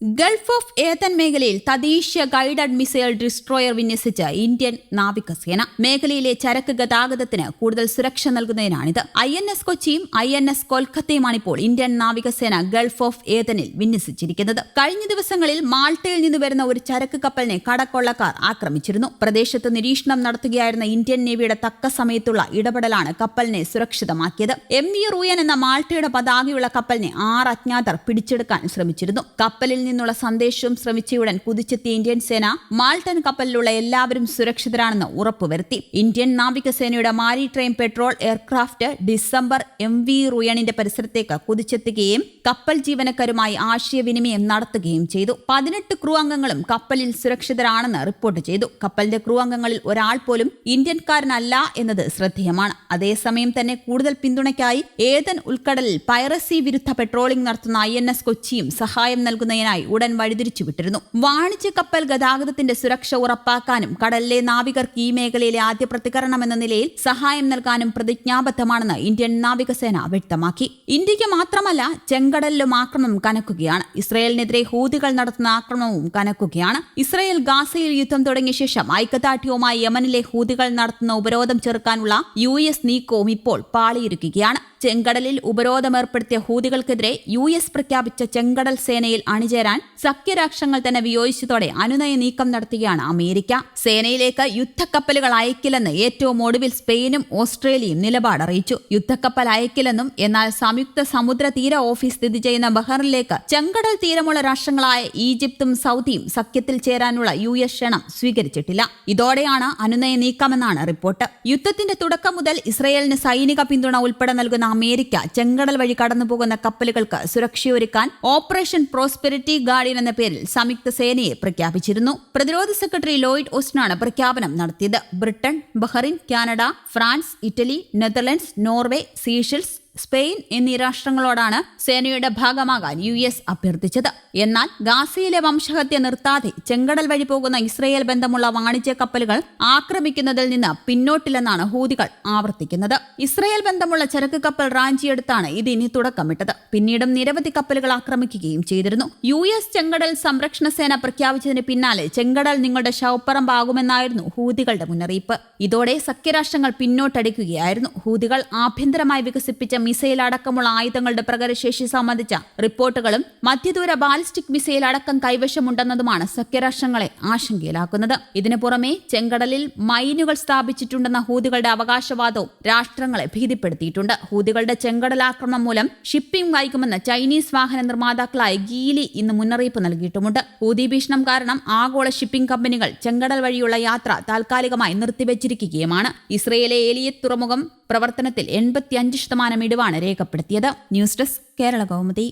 Gulf of Aden മേഖലയിൽ തദ്ദേശീയ guided missile destroyer വിന്യസിച്ച് ഇന്ത്യൻ നാവികസേന മേഖലയിലെ ചരക്ക് ഗതാഗതത്തിന് കൂടുതൽ സുരക്ഷ നൽകുന്നതിനാണിത്. ഐ എൻ എസ് കൊച്ചിയും ഐ എൻ എസ് കൊൽക്കത്തയുമാണ് ഇപ്പോൾ ഇന്ത്യൻ നാവികസേന ഗൾഫ് ഓഫ് ഏതനിൽ വിന്യസിച്ചിരിക്കുന്നത്. കഴിഞ്ഞ ദിവസങ്ങളിൽ മാൾട്ടയിൽ നിന്ന് വരുന്ന ഒരു ചരക്ക് കപ്പലിനെ കടക്കൊള്ളക്കാർ ആക്രമിച്ചിരുന്നു. പ്രദേശത്ത് നിരീക്ഷണം നടത്തുകയായിരുന്ന ഇന്ത്യൻ നേവിയുടെ തക്ക സമയത്തുള്ള ഇടപെടലാണ് കപ്പലിനെ സുരക്ഷിതമാക്കിയത്. എം വി റൂയൻ എന്ന മാൾട്ടയുടെ പതാകയുള്ള കപ്പലിനെ ആറ് അജ്ഞാതർ പിടിച്ചെടുക്കാൻ ശ്രമിച്ചിരുന്നു. കപ്പലിൽ നിന്നുള്ള സന്ദേശവും ശ്രമിച്ചയുടൻ കുതിച്ചെത്തിയ ഇന്ത്യൻ സേന മാൾട്ടൻ കപ്പലിലുള്ള എല്ലാവരും സുരക്ഷിതരാണെന്ന് ഉറപ്പുവരുത്തി. ഇന്ത്യൻ നാവികസേനയുടെ maritime patrol aircraft December M V റുയണിന്റെ പരിസരത്തേക്ക് കുതിച്ചെത്തുകയും കപ്പൽ ജീവനക്കാരുമായി ആശയവിനിമയം നടത്തുകയും ചെയ്തു. പതിനെട്ട് ക്രൂ അംഗങ്ങളും കപ്പലിൽ സുരക്ഷിതരാണെന്ന് റിപ്പോർട്ട് ചെയ്തു. കപ്പലിന്റെ ക്രൂ അംഗങ്ങളിൽ ഒരാൾ പോലും ഇന്ത്യൻകാരനല്ല എന്നത് ശ്രദ്ധേയമാണ്. അതേസമയം തന്നെ കൂടുതൽ പിന്തുണയ്ക്കായി ഏതൻ ഉൾക്കടലിൽ പൈറസി വിരുദ്ധ പെട്രോളിംഗ് നടത്തുന്ന ഐ എൻ എസ് കൊച്ചിയും സഹായം നൽകുന്നതിനായി ഉടൻ വഴിതിരിച്ചു വിട്ടിരുന്നു. വാണിജ്യ കപ്പൽ ഗതാഗതത്തിന്റെ സുരക്ഷ ഉറപ്പാക്കാനും കടലിലെ നാവികർക്ക് ഈ മേഖലയിലെ ആദ്യ പ്രതികരണം എന്ന നിലയിൽ സഹായം നൽകാനും പ്രതിജ്ഞാബദ്ധമാണെന്ന് ഇന്ത്യൻ നാവികസേന വ്യക്തമാക്കി. ഇന്ത്യയ്ക്ക് മാത്രമല്ല ചെങ്കടലിലും ആക്രമണം കനക്കുകയാണ്. ഇസ്രയേലിനെതിരെ ഹൂതികൾ നടത്തുന്ന ആക്രമണവും കനക്കുകയാണ്. ഇസ്രയേൽ ഗാസയിൽ യുദ്ധം തുടങ്ങിയ ശേഷം ഐക്യദാർഢ്യവുമായി യമനിലെ ഹൂതികൾ നടത്തുന്ന ഉപരോധം ചെറുക്കാനുള്ള യു എസ് നീക്കവും ഇപ്പോൾ പാളിയിരിക്കുകയാണ്. ചെങ്കടലിൽ ഉപരോധമേർപ്പെടുത്തിയ ഹൂതികൾക്കെതിരെ യു എസ് പ്രഖ്യാപിച്ച ചെങ്കടൽ സേനയിൽ അണിചേരാൻ സഖ്യരാഷ്ട്രങ്ങൾ തന്നെ വിയോജിച്ചതോടെ അനുനയ നീക്കം നടത്തുകയാണ് അമേരിക്ക. സേനയിലേക്ക് യുദ്ധക്കപ്പലുകൾ അയക്കില്ലെന്ന് ഏറ്റവും ഒടുവിൽ സ്പെയിനും ഓസ്ട്രേലിയയും നിലപാട് നിലപാടറിയിച്ചു യുദ്ധക്കപ്പൽ അയക്കില്ലെന്നും എന്നാൽ സംയുക്ത സമുദ്ര തീര ഓഫീസ് സ്ഥിതി ചെയ്യുന്ന ബഹറിലേക്ക് ചെങ്കടൽ തീരമുള്ള രാഷ്ട്രങ്ങളായ ഈജിപ്തും സൗദിയും സഖ്യത്തിൽ ചേരാനുള്ള യു എസ് ക്ഷണം സ്വീകരിച്ചിട്ടില്ല. ഇതോടെയാണ് അനുനയ നീക്കമെന്നാണ് റിപ്പോർട്ട്. യുദ്ധത്തിന്റെ തുടക്കം മുതൽ ഇസ്രയേലിന് സൈനിക പിന്തുണ ഉൾപ്പെടെ നൽകുന്ന അമേരിക്ക ചെങ്കടൽ വഴി കടന്നുപോകുന്ന കപ്പലുകൾക്ക് സുരക്ഷയൊരുക്കാൻ ഓപ്പറേഷൻ പ്രോസ്പെരിറ്റി ഗാർഡിയൻ എന്ന പേരിൽ സംയുക്ത സേനയെ പ്രഖ്യാപിച്ചിരുന്നു. പ്രതിരോധ സെക്രട്ടറി ലോയിഡ് ഓസ്റ്റിനാണ് പ്രഖ്യാപനം നടത്തിയത്. Britain Bahrain Canada France Italy Netherlands Norway Seychelles Spain എന്നീ രാഷ്ട്രങ്ങളോടാണ് സേനയുടെ ഭാഗമാകാൻ യു എസ് അഭ്യർത്ഥിച്ചത്. എന്നാൽ ഗാസയിലെ വംശഹത്യ നിർത്താതെ ചെങ്കടൽ വഴി പോകുന്ന ഇസ്രയേൽ ബന്ധമുള്ള വാണിജ്യ കപ്പലുകൾ ആക്രമിക്കുന്നതിൽ നിന്ന് പിന്നോട്ടില്ലെന്നാണ് ഹൂതികൾ ആവർത്തിക്കുന്നത്. ഇസ്രയേൽ ബന്ധമുള്ള ചരക്ക് കപ്പൽ റാഞ്ചിയെടുത്താണ് ഇതിനി തുടക്കമിട്ടത്. പിന്നീടും നിരവധി കപ്പലുകൾ ആക്രമിക്കുകയും ചെയ്തിരുന്നു. യു എസ് ചെങ്കടൽ സംരക്ഷണ സേന പ്രഖ്യാപിച്ചതിന് പിന്നാലെ ചെങ്കടൽ നിങ്ങളുടെ ശവപ്പറമ്പാകുമെന്നായിരുന്നു ഹൂതികളുടെ മുന്നറിയിപ്പ്. ഇതോടെ സഖ്യരാഷ്ട്രങ്ങൾ പിന്നോട്ടടിക്കുകയായിരുന്നു. ഹൂതികൾ ആഭ്യന്തരമായി വികസിപ്പിച്ച മിസൈൽ അടക്കമുള്ള ആയുധങ്ങളുടെ പ്രകരശേഷി സംബന്ധിച്ച റിപ്പോർട്ടുകളും മധ്യദൂര ബാലിസ്റ്റിക് മിസൈൽ അടക്കം കൈവശമുണ്ടെന്നതുമാണ് സഖ്യരാഷ്ട്രങ്ങളെ ആശങ്കയിലാക്കുന്നത്. ഇതിനു പുറമെ ചെങ്കടലിൽ മൈനുകൾ സ്ഥാപിച്ചിട്ടുണ്ടെന്ന ഹൂതികളുടെ അവകാശവാദവും രാഷ്ട്രങ്ങളെ ഭീതിപ്പെടുത്തിയിട്ടുണ്ട്. ഹൂതികളുടെ ചെങ്കടൽ ആക്രമണം മൂലം ഷിപ്പിംഗ് വൈകുമെന്ന് ചൈനീസ് വാഹന നിർമ്മാതാക്കളായ ഗീലി ഇന്ന് മുന്നറിയിപ്പ് നൽകിയിട്ടുമുണ്ട്. ഹൂതി ഭീഷണം കാരണം ആഗോള ഷിപ്പിംഗ് കമ്പനികൾ ചെങ്കടൽ വഴിയുള്ള യാത്ര താൽക്കാലികമായി നിർത്തിവച്ചിരിക്കുകയുമാണ്. ഇസ്രയേലെ ഏലിയത്ത് തുറമുഖം പ്രവർത്തനത്തിൽ എൺപത്തിയഞ്ച് ശതമാനം ഇടിവാണ് രേഖപ്പെടുത്തിയത്. News desk Kerala Kaumudi.